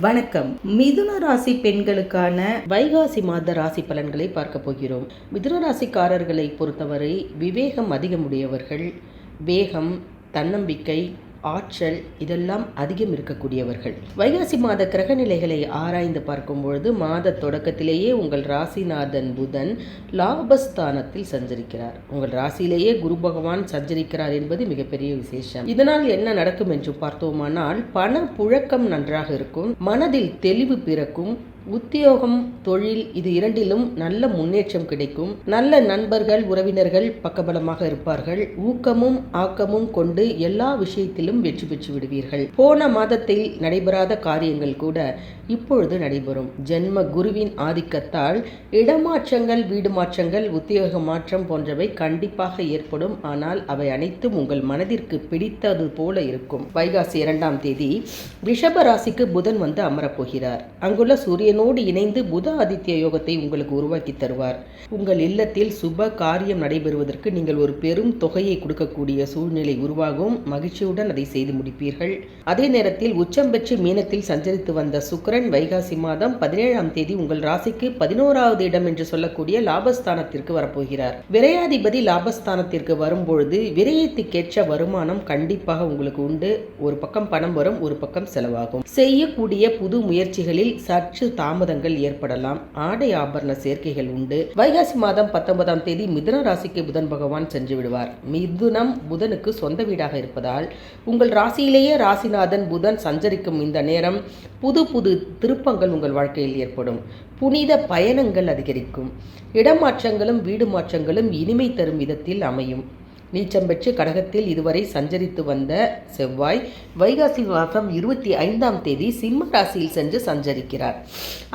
வணக்கம். மிதுன ராசி பெண்களுக்கான வைகாசி மாத ராசி பலன்களை பார்க்க போகிறோம். மிதுன ராசிக்காரர்களை பொறுத்தவரை விவேகம் அதிகமுடையவர்கள். வேகம் தன்னம்பிக்கை ஆற்றல் இதெல்லாம் அதிகம் இருக்கக்கூடியவர்கள். வைகாசி மாத கிரக நிலைகளை ஆராய்ந்து பார்க்கும் பொழுது மாத தொடக்கத்திலேயே உங்கள் ராசிநாதன் புதன் லாபஸ்தானத்தில் சஞ்சரிக்கிறார். உங்கள் ராசியிலேயே குரு பகவான் சஞ்சரிக்கிறார் என்பது மிகப்பெரிய விசேஷம். இதனால் என்ன நடக்கும் என்று பார்த்தோமானால் பண புழக்கம் நன்றாக இருக்கும் மனதில் தெளிவு பிறக்கும் உத்தியோகம் தொழில் இது இரண்டிலும் நல்ல முன்னேற்றம் கிடைக்கும். நல்ல நண்பர்கள் உறவினர்கள் பக்கபலமாக இருப்பார்கள். ஊக்கமும் ஆக்கமும் கொண்டு எல்லா விஷயத்திலும் வெற்றி பெற்று விடுவீர்கள். போன மாதத்தில் நடைபெறாத காரியங்கள் கூட இப்பொழுது நடைபெறும். ஜென்ம குருவின் ஆதிக்கத்தால் இடமாற்றங்கள் வீடு மாற்றங்கள் உத்தியோக மாற்றம் போன்றவை கண்டிப்பாக ஏற்படும். ஆனால் அவை அனைத்தும் உங்கள் மனதிற்கு பிடித்தது போல இருக்கும். வைகாசி இரண்டாம் தேதி ரிஷப ராசிக்கு புதன் வந்து அமரப்போகிறார். அங்குள்ள சூரிய சூரியனோடு இணைந்து புத ஆதித்ய யோகத்தை உங்களுக்கு உருவாக்கி தருவார். உங்கள் இல்லத்தில் சுப காரியம் நடைபெறுவதற்கு நீங்கள் ஒரு பெரும் தொகையை கொடுக்கக்கூடிய சூழ்நிலை உருவாகும். மகிழ்ச்சியுடன் அதை செய்து முடிப்பீர்கள். அதே நேரத்தில் உச்சம் பெற்று மீனத்தில் சஞ்சரித்து வந்த சுக்கரன் வைகாசி மாதம் பதினேழாம் தேதி உங்கள் ராசிக்கு பதினோராவது இடம் என்று சொல்லக்கூடிய லாபஸ்தானத்திற்கு வரப்போகிறார். விரையாதிபதி லாபஸ்தானத்திற்கு வரும்பொழுது விரயத்துக்கேற்ற வருமானம் கண்டிப்பாக உங்களுக்கு உண்டு. ஒரு பக்கம் பணம் வரும் ஒரு பக்கம் செலவாகும். செய்யக்கூடிய புது முயற்சிகளில் சற்று தாமதங்கள் ஏற்படலாம். ஆடை ஆபரண சேர்க்கைகள் உண்டு. வைகாசி மாதம் பத்தொன்பதாம் தேதி மிதுன ராசிக்கு புதன் பகவான் சென்று விடுவார். மிதுனம் புதனுக்கு சொந்த வீடாக இருப்பதால் உங்கள் ராசியிலேயே ராசிநாதன் புதன் சஞ்சரிக்கும் இந்த நேரம் புது புது திருப்பங்கள் உங்கள் வாழ்க்கையில் ஏற்படும். புனித பயணங்கள் அதிகரிக்கும். இடமாற்றங்களும் வீடு மாற்றங்களும் இனிமை தரும் விதத்தில் அமையும். நீச்சம் பெற்று கடகத்தில் இதுவரை சஞ்சரித்து வந்த செவ்வாய் வைகாசி மாதம் இருபத்தி ஐந்தாம் தேதி சிம்ம ராசியில் சென்று சஞ்சரிக்கிறார்.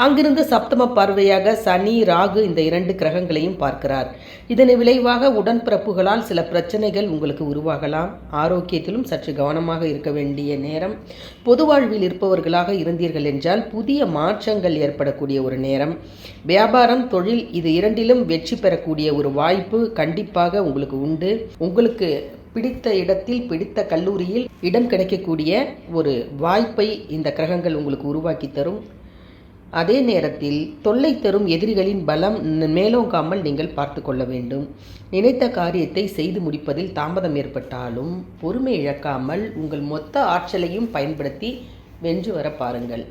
அங்கிருந்து சப்தம பார்வையாக சனி ராகு இந்த இரண்டு கிரகங்களையும் பார்க்கிறார். இதன் விளைவாக உடன்பிறப்புகளால் சில பிரச்சனைகள் உங்களுக்கு உருவாகலாம். ஆரோக்கியத்திலும் சற்று கவனமாக இருக்க வேண்டிய நேரம். பொது வாழ்வில் இருப்பவர்களாக இருந்தீர்கள் என்றால் புதிய மாற்றங்கள் ஏற்படக்கூடிய ஒரு நேரம். வியாபாரம் தொழில் இது இரண்டிலும் வெற்றி பெறக்கூடிய ஒரு வாய்ப்பு கண்டிப்பாக உங்களுக்கு உண்டு. உங்களுக்கு பிடித்த இடத்தில் பிடித்த கல்லூரியில் இடம் கிடைக்கக்கூடிய ஒரு வாய்ப்பை இந்த கிரகங்கள் உங்களுக்கு உருவாக்கி தரும். அதே நேரத்தில் தொல்லை தரும் எதிரிகளின் பலம் மேலோங்காமல் நீங்கள் பார்த்து கொள்ள வேண்டும். நினைத்த காரியத்தை செய்து முடிப்பதில் தாமதம் ஏற்பட்டாலும் பொறுமை இழக்காமல் உங்கள் மொத்த ஆற்றலையும் பயன்படுத்தி வென்று வர பாருங்கள்.